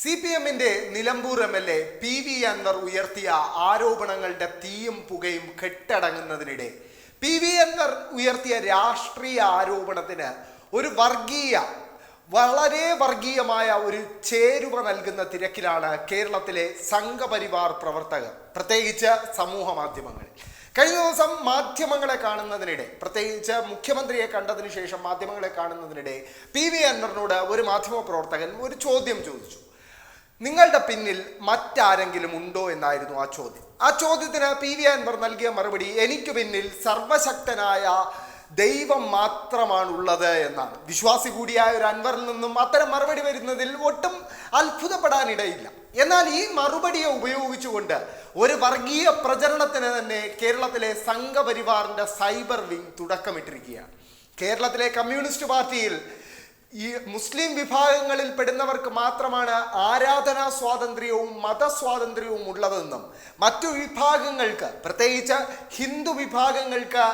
C P എമ്മിന്റെ Nilambur M L A P V Anvar ഉയർത്തിയ ആരോപണങ്ങളുടെ തീയും പുകയും കെട്ടടങ്ങുന്നതിനിടെ പി വി അൻവർ ഉയർത്തിയ രാഷ്ട്രീയ ആരോപണത്തിന് ഒരു വർഗീയ വളരെ വർഗീയമായ ഒരു ചേരുവ നൽകുന്ന തിരക്കിലാണ് കേരളത്തിലെ സംഘപരിവാർ പ്രവർത്തകർ പ്രത്യേകിച്ച് സമൂഹ മാധ്യമങ്ങൾ. കഴിഞ്ഞ ദിവസം മാധ്യമങ്ങളെ കാണുന്നതിനിടെ പ്രത്യേകിച്ച് മുഖ്യമന്ത്രിയെ കണ്ടതിന് ശേഷം മാധ്യമങ്ങളെ കാണുന്നതിനിടെ പി വി അൻവറിനോട് ഒരു മാധ്യമ പ്രവർത്തകൻ ഒരു ചോദ്യം ചോദിച്ചു. നിങ്ങളുടെ പിന്നിൽ മറ്റാരെങ്കിലും ഉണ്ടോ എന്നായിരുന്നു ആ ചോദ്യം. ആ ചോദ്യത്തിന് പി വി അൻവർ നൽകിയ മറുപടി എനിക്ക് പിന്നിൽ സർവശക്തനായ ദൈവം മാത്രമാണുള്ളത് എന്നാണ്. വിശ്വാസി കൂടിയായ ഒരു അൻവറിൽ നിന്നും അത്തരം മറുപടി വരുന്നതിൽ ഒട്ടും അത്ഭുതപ്പെടാനിടയില്ല. എന്നാൽ ഈ മറുപടിയെ ഉപയോഗിച്ചുകൊണ്ട് ഒരു വർഗീയ പ്രചരണത്തിന് തന്നെ കേരളത്തിലെ സംഘപരിവാറിന്റെ സൈബർ വിങ് തുടക്കമിട്ടിരിക്കുകയാണ്. കേരളത്തിലെ കമ്മ്യൂണിസ്റ്റ് പാർട്ടിയിൽ ഈ മുസ്ലിം വിഭാഗങ്ങളിൽ പെടുന്നവർക്ക് മാത്രമാണ് ആരാധനാ സ്വാതന്ത്ര്യവും മതസ്വാതന്ത്ര്യവും ഉള്ളതെന്നും മറ്റു വിഭാഗങ്ങൾക്ക് പ്രത്യേകിച്ച് ഹിന്ദു വിഭാഗങ്ങൾക്ക്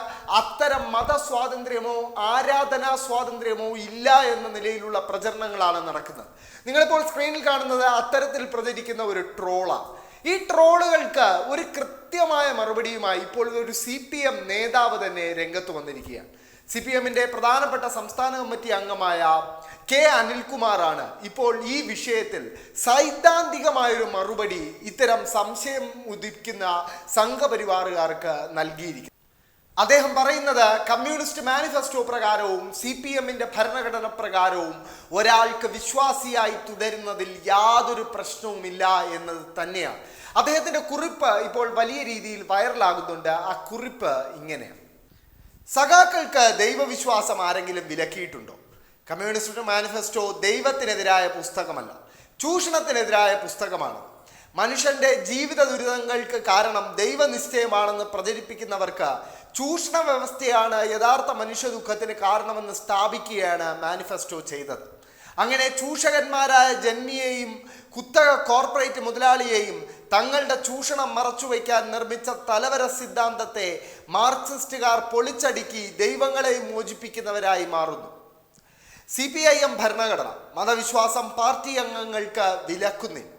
അത്തരം മതസ്വാതന്ത്ര്യമോ ആരാധനാ സ്വാതന്ത്ര്യമോ ഇല്ല എന്ന നിലയിലുള്ള പ്രചരണങ്ങളാണ് നടക്കുന്നത്. നിങ്ങളിപ്പോൾ സ്ക്രീനിൽ കാണുന്നത് അത്തരത്തിൽ പ്രചരിക്കുന്ന ഒരു ട്രോളാണ് ഈ ട്രോളുകൾക്ക് ഒരു കൃത്യമായ മറുപടിയുമായി ഇപ്പോൾ ഒരു സി നേതാവ് തന്നെ രംഗത്ത് വന്നിരിക്കുകയാണ്. സി പി എമ്മിന്റെ പ്രധാനപ്പെട്ട സംസ്ഥാന കമ്മിറ്റി അംഗമായ കെ അനിൽകുമാറാണ് ഇപ്പോൾ ഈ വിഷയത്തിൽ സൈദ്ധാന്തികമായൊരു മറുപടി ഇത്തരം സംശയം ഉദിക്കുന്ന സംഘപരിവാറുകാർക്ക് നൽകിയിരിക്കുന്നത് അദ്ദേഹം പറയുന്നത് കമ്മ്യൂണിസ്റ്റ് മാനിഫെസ്റ്റോ പ്രകാരവും സി പി എമ്മിന്റെ ഭരണഘടന പ്രകാരവും ഒരാൾക്ക് വിശ്വാസിയായി തുടരുന്നതിൽ യാതൊരു പ്രശ്നവുമില്ല എന്നത് തന്നെയാണ്. അദ്ദേഹത്തിന്റെ കുറിപ്പ് ഇപ്പോൾ വലിയ രീതിയിൽ വൈറലാകുന്നുണ്ട് ആ കുറിപ്പ് ഇങ്ങനെയാണ്. സഖാക്കൾക്ക് ദൈവവിശ്വാസം ആരെങ്കിലും വിലക്കിയിട്ടുണ്ടോ? Communist manifesto ദൈവത്തിനെതിരായ പുസ്തകമല്ല. ചൂഷണത്തിനെതിരായ പുസ്തകമാണ്. മനുഷ്യന്റെ ജീവിത ദുരിതങ്ങൾക്ക് കാരണം ദൈവനിശ്ചയമാണെന്ന് പ്രചരിപ്പിക്കുന്നവർക്ക് ചൂഷണ വ്യവസ്ഥയാണ് യഥാർത്ഥ മനുഷ്യ ദുഃഖത്തിന് കാരണമെന്ന് സ്ഥാപിക്കുകയാണ് മാനിഫെസ്റ്റോ ചെയ്തത്. അങ്ങനെ ചൂഷകന്മാരായ ജന്മിയെയും കുത്തക കോർപ്പറേറ്റ് മുതലാളിയെയും തങ്ങളുടെ ചൂഷണം മറച്ചുവെക്കാൻ നിർമ്മിച്ച തലവര സിദ്ധാന്തത്തെ മാർക്സിസ്റ്റുകാർ പൊളിച്ചടുക്കി ദൈവങ്ങളെ മോചിപ്പിക്കുന്നവരായി മാറുന്നു. സി പി ഐ എം ഭരണഘടന മതവിശ്വാസം പാർട്ടി അംഗങ്ങൾക്ക് വിലക്കുന്നില്ല.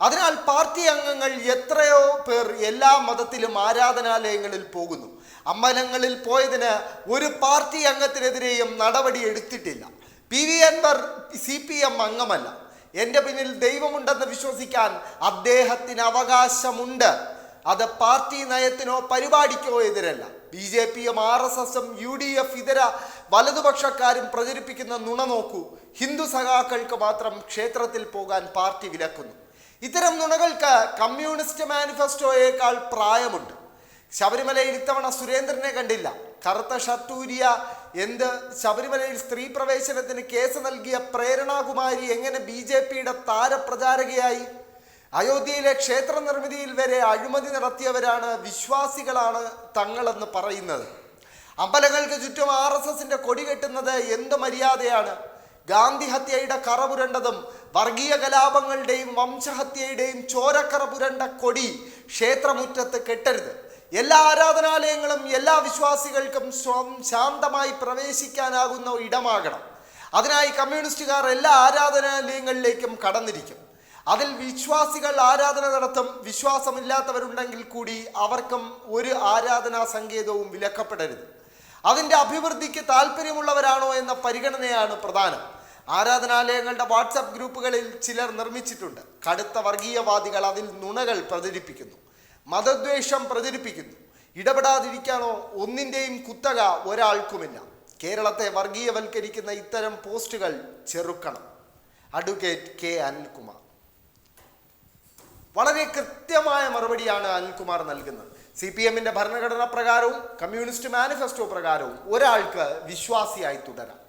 അതിനാൽ പാർട്ടി അംഗങ്ങൾ എത്രയോ പേർ എല്ലാ മതത്തിലും ആരാധനാലയങ്ങളിൽ പോകുന്നു. അമ്പലങ്ങളിൽ പോയതിന് ഒരു പാർട്ടി അംഗത്തിനെതിരെയും നടപടി എടുത്തിട്ടില്ല. P V Anvar C P M അംഗമല്ല. എന്റെ പിന്നിൽ ദൈവമുണ്ടെന്ന് വിശ്വസിക്കാൻ അദ്ദേഹത്തിന് അവകാശമുണ്ട്. അത് പാർട്ടി നയത്തിനോ പരിപാടിക്കോ എതിരല്ല. ബി ജെ പിയും ആർ എസ് എസും യു ഡി എഫ് ഇതര വലതുപക്ഷക്കാരും പ്രചരിപ്പിക്കുന്ന നുണ നോക്കൂ. ഹിന്ദു സഖാക്കൾക്ക് മാത്രം ക്ഷേത്രത്തിൽ പോകാൻ പാർട്ടി വിലക്കുന്നു. ഇത്തരം നുണകൾക്ക് കമ്മ്യൂണിസ്റ്റ് മാനിഫെസ്റ്റോയേക്കാൾ പ്രായമുണ്ട്. ശബരിമലയിൽ ഇത്തവണ സുരേന്ദ്രനെ കണ്ടില്ല. കറുത്ത ഷർട്ടൂരിയ എന്ത് ശബരിമലയിൽ സ്ത്രീ പ്രവേശനത്തിന് കേസ് നൽകിയ പ്രേരണാകുമാരി എങ്ങനെ ബി ജെ പിയുടെ താരപ്രചാരകയായി? അയോധ്യയിലെ ക്ഷേത്ര നിർമ്മിതിയിൽ വരെ അഴിമതി നടത്തിയവരാണ് വിശ്വാസികളാണ് തങ്ങളെന്ന് പറയുന്നത്. അമ്പലങ്ങൾക്ക് ചുറ്റും ആർ എസ് എസിന്റെ കൊടി കെട്ടുന്നത് എന്ത് മര്യാദയാണ്? ഗാന്ധി ഹത്യയുടെ കറ പുരണ്ടതും വർഗീയ കലാപങ്ങളുടെയും വംശഹത്യയുടെയും ചോരക്കറ പുരണ്ട കൊടി ക്ഷേത്രമുറ്റത്ത് കെട്ടരുത്. എല്ലാ ആരാധനാലയങ്ങളും എല്ലാ വിശ്വാസികൾക്കും ശാന്തമായി പ്രവേശിക്കാനാകുന്ന ഇടമാകണം അതിനായി കമ്മ്യൂണിസ്റ്റുകാർ എല്ലാ ആരാധനാലയങ്ങളിലേക്കും കടന്നിരിക്കും. അതിൽ വിശ്വാസികൾ ആരാധന നടത്തും വിശ്വാസമില്ലാത്തവരുണ്ടെങ്കിൽ കൂടി അവർക്കും ഒരു ആരാധനാ സങ്കേതവും വിലക്കപ്പെടരുത്. അതിന്റെ അഭിവൃദ്ധിക്ക് താല്പര്യമുള്ളവരാണോ എന്ന പരിഗണനയാണ് പ്രധാനം. ആരാധനാലയങ്ങളുടെ വാട്സപ്പ് ഗ്രൂപ്പുകളിൽ ചിലർ നിർമ്മിച്ചിട്ടുണ്ട്. കടുത്ത വർഗീയവാദികൾ അതിൽ നുണകൾ പ്രചരിപ്പിക്കുന്നു. മതദ്വേഷം പ്രചരിപ്പിക്കുന്നു. ഇടപെടാതിരിക്കാനോ ഒന്നിന്റെയും കുത്തക ഒരാൾക്കുമില്ല. കേരളത്തെ വർഗീയവൽക്കരിക്കുന്ന ഇത്തരം പോസ്റ്റുകൾ ചെറുക്കണം. Advocate K Anilkumar. വളരെ കൃത്യമായ മറുപടിയാണ് അനിൽകുമാർ നൽകുന്നത്. സി പി എമ്മിന്റെ ഭരണഘടന പ്രകാരവും കമ്മ്യൂണിസ്റ്റ് മാനിഫെസ്റ്റോ പ്രകാരവും ഒരാൾക്ക് വിശ്വാസിയായി തുടരാം.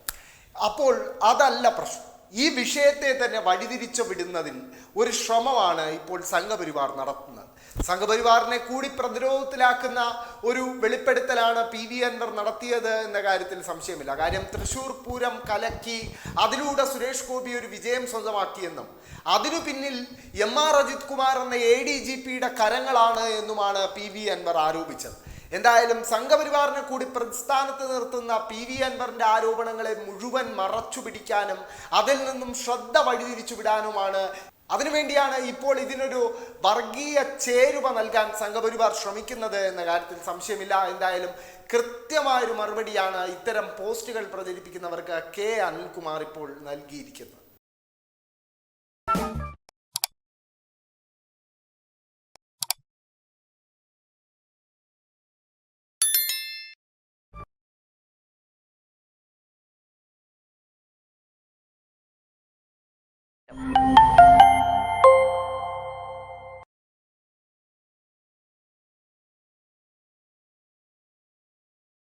അപ്പോൾ അതല്ല പ്രശ്നം. ഈ വിഷയത്തെ തന്നെ വഴിതിരിച്ചു വിടുന്നതിൽ ഒരു ശ്രമമാണ് ഇപ്പോൾ സംഘപരിവാർ നടത്തുന്നത്. സംഘപരിവാറിനെ കൂടി പ്രതിരോധത്തിലാക്കുന്ന ഒരു വെളിപ്പെടുത്തലാണ് പി വി അൻവർ നടത്തിയത് എന്ന കാര്യത്തിൽ സംശയമില്ല. കാര്യം തൃശൂർ പൂരം കലക്കി അതിലൂടെ സുരേഷ് ഗോപി ഒരു വിജയം സ്വന്തമാക്കിയെന്നും അതിനു പിന്നിൽ എം ആർ അജിത് കുമാർ എന്ന എ ഡി ജി പിയുടെ കരങ്ങളാണ് എന്നുമാണ് പി വി അൻവർ ആരോപിച്ചത്. എന്തായാലും സംഘപരിവാറിനെ കൂടി പ്രസ്ഥാനത്ത് നിർത്തുന്ന പി വി അൻവറിന്റെ ആരോപണങ്ങളെ മുഴുവൻ മറച്ചു പിടിക്കാനും അതിൽ നിന്നും ശ്രദ്ധ വഴിതിരിച്ചു വിടാനുമാണ് അതിനുവേണ്ടിയാണ് ഇപ്പോൾ ഇതിനൊരു വർഗീയ ചേരുവ നൽകാൻ സംഘപരിവാർ ശ്രമിക്കുന്നത് എന്ന കാര്യത്തിൽ സംശയമില്ല. എന്തായാലും കൃത്യമായൊരു മറുപടിയാണ് ഇത്തരം പോസ്റ്റുകൾ പ്രചരിപ്പിക്കുന്നവർക്ക് കെ അനിൽകുമാർ ഇപ്പോൾ നൽകിയിരിക്കുന്നത്.